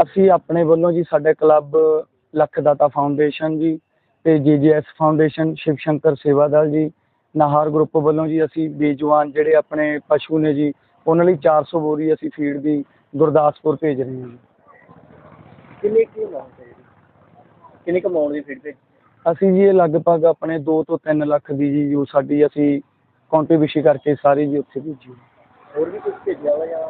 ਅਸੀਂ ਆਪਣੇ ਵੱਲੋਂ ਜੀ ਸਾਡੇ ਕਲੱਬ ਲੱਖ ਦਾਤਾ ਫਾਊਂਡੇਸ਼ਨ ਜੀ ਤੇ ਜੀਜੀਐਸ ਫਾਊਂਡੇਸ਼ਨ ਸ਼ਿਵ ਸ਼ੰਕਰ ਸੇਵਾ ਦਲ ਜੀ ਨਾਹਰ ਗਰੁੱਪ ਵੱਲੋਂ ਜੀ ਅਸੀਂ ਬੇਜਵਾਨ ਜਿਹੜੇ ਆਪਣੇ ਪਸ਼ੂ ਨੇ ਜੀ ਉਹਨਾਂ ਲਈ 400 ਬੋਰੀ ਅਸੀਂ ਫੀਡ ਦੀ ਗੁਰਦਾਸਪੁਰ ਭੇਜ ਰਹੇ ਹਾਂ ਜੀ। ਕਿੰਨੇ ਕੀ ਅਮਾਉਂਟ ਹੈ ਇਹਦੀ ਕਿੰਨੇ ਕਮਾਉਣ ਦੀ ਫੀਡ ਤੇ ਅਸੀਂ ਜੀ ਇਹ ਲਗਭਗ ਆਪਣੇ 2 ਤੋਂ 3 ਲੱਖ ਦੀ ਜੀ ਜੋ ਸਾਡੀ ਅਸੀਂ ਕੰਟਰੀਬਿਊਸ਼ਨ ਕਰਕੇ ਸਾਰੀ ਜੀ ਉੱਥੇ ਭੇਜੀ ਹੋਰ ਵੀ ਕੁਝ ਭੇਜਿਆ ਵਾ ਜਾਂ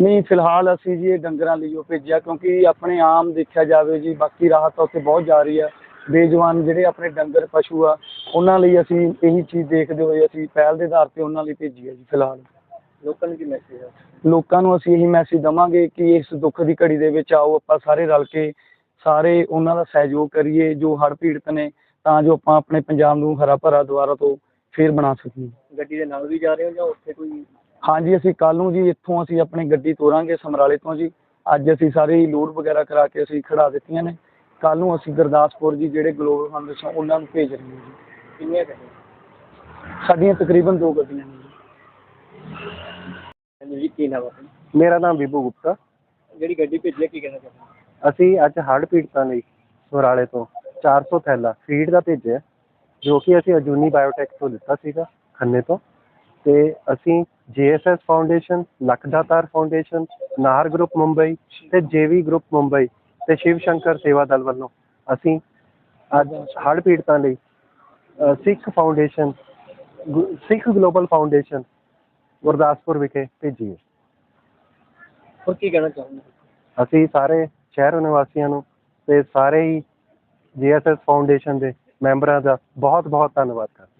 ਨਹੀਂ ਫਿਲਹਾਲ ਅਸੀਂ ਜੀ ਇਹ ਡੰਗਰਾਂ ਲਈ ਉਹ ਭੇਜਿਆ ਕਿਉਂਕਿ ਆਪਣੇ ਆਮ ਦੇਖਿਆ ਜਾਵੇ ਜੀ ਬਾਕੀ ਰਾਹਤ ਤਾਂ ਉੱਥੇ ਬਹੁਤ ਜਾ ਰਹੀ ਆ। ਬੇਜਵਾਨ ਜਿਹੜੇ ਆਪਣੇ ਡੰਗਰ ਪਸ਼ੂ ਆ ਉਹਨਾਂ ਲਈ ਅਸੀਂ ਇਹੀ ਚੀਜ਼ ਦੇਖਦੇ ਹੋਏ ਅਸੀਂ ਪਹਿਲ ਦੇ ਆਧਾਰ ਤੇ ਉਹਨਾਂ ਲਈ ਭੇਜੀ ਹੈ ਜੀ ਫਿਲਹਾਲ। ਲੋਕਾਂ ਨੂੰ ਕੀ ਮੈਸੇਜ ਹੈ ਲੋਕਾਂ ਨੂੰ ਅਸੀਂ ਇਹੀ ਮੈਸੇਜ ਦਵਾਂਗੇ ਕਿ ਇਸ ਦੁੱਖ ਦੀ ਘੜੀ ਦੇ ਵਿੱਚ ਆਓ ਆਪਾਂ ਸਾਰੇ ਰਲ ਕੇ ਸਾਰੇ ਉਹਨਾਂ ਦਾ ਸਹਿਯੋਗ ਕਰੀਏ ਜੋ ਹੜ੍ਹ ਪੀੜਤ ਨੇ ਤਾਂ ਜੋ ਆਪਾਂ ਆਪਣੇ ਪੰਜਾਬ ਨੂੰ ਹਰਾ ਭਰਾ ਦੁਬਾਰਾ ਤੋਂ ਫੇਰ ਬਣਾ ਸਕੀਏ। ਗੱਡੀ ਦੇ ਨਾਲ ਵੀ ਜਾ ਰਹੇ ਹੋ ਜਾਂ ਉੱਥੇ ਕੋਈ ਹਾਂਜੀ ਅਸੀਂ ਕੱਲ ਨੂੰ ਜੀ ਇੱਥੋਂ ਅਸੀਂ ਆਪਣੀ ਗੱਡੀ ਤੋਰਾਂਗੇ ਸਮਰਾਲੇ ਤੋਂ ਜੀ। ਅੱਜ ਅਸੀਂ ਸਾਰੀ ਲੋਡ ਵਗੈਰਾ ਕਰਾ ਕੇ ਅਸੀਂ ਖੜਾ ਦਿੱਤੀਆਂ ਨੇ। ਕੱਲ ਨੂੰ ਅਸੀਂ ਗੁਰਦਾਸਪੁਰ ਜੀ ਜਿਹੜੇ ਗਲੋਬਲ ਫਾਊਂਡੇਸ਼ਨ ਉਹਨਾਂ ਨੂੰ ਭੇਜ ਰਹੇ ਹਾਂ ਜੀ। ਕਿੰਨੀਆਂ ਗੱਡੀਆਂ? ਸਾਡੀਆਂ ਤਕਰੀਬਨ ਦੋ ਗੱਡੀਆਂ ਨੇ ਜੀ। ਹਾਂਜੀ ਜੀ ਕੀ ਨਾਮ ਹੈ ਆਪਣਾ? ਮੇਰਾ ਨਾਮ ਵਿਭੂ ਗੁਪਤਾ। ਜਿਹੜੀ ਗੱਡੀ ਭੇਜੀ ਹੈ ਕੀ ਕਹਿਣਾ ਚਾਹੁੰਦੇ? ਅਸੀਂ ਅੱਜ ਹੜ੍ਹ ਪੀੜਤਾਂ ਲਈ ਸਮਰਾਲੇ ਤੋਂ 400 ਥੈਲਾ ਫੀਡ ਦਾ ਭੇਜਿਆ ਜੋ ਕਿ ਅਸੀਂ ਅਜੂਨੀ ਬਾਇਓਟੈਕ ਤੋਂ ਲਿੱਤਾ ਸੀਗਾ ਖੰਨੇ ਤੋਂ। ਤੇ ਅਸੀਂ GSS foundation Lakhdatar foundation Nahar group Mumbai ਤੇ ਜੇਵੀ ਗਰੁੱਪ ਮੁੰਬਈ ਤੇ ਸ਼ਿਵ ਸ਼ੰਕਰ ਸੇਵਾ ਦਲ ਵੱਲੋਂ ਅਸੀਂ ਅੱਜ ਹੜ੍ਹ ਪੀੜਤਾਂ ਲਈ Sikh foundation Sikh global foundation Gurdaspur ਵਿਖੇ ਭੇਜੀ ਹੈ ਹੋਰ ਕੀ ਕਹਿਣਾ ਚਾਹੁੰਦੇ? ਅਸੀਂ ਸਾਰੇ ਸ਼ਹਿਰ ਨਿਵਾਸੀਆਂ ਨੂੰ ਤੇ ਸਾਰੇ ਹੀ ਜੀਐਸਐਸ ਫਾਊਂਡੇਸ਼ਨ ਦੇ ਮੈਂਬਰਾਂ ਦਾ ਬਹੁਤ ਬਹੁਤ ਧੰਨਵਾਦ ਕਰਦੇ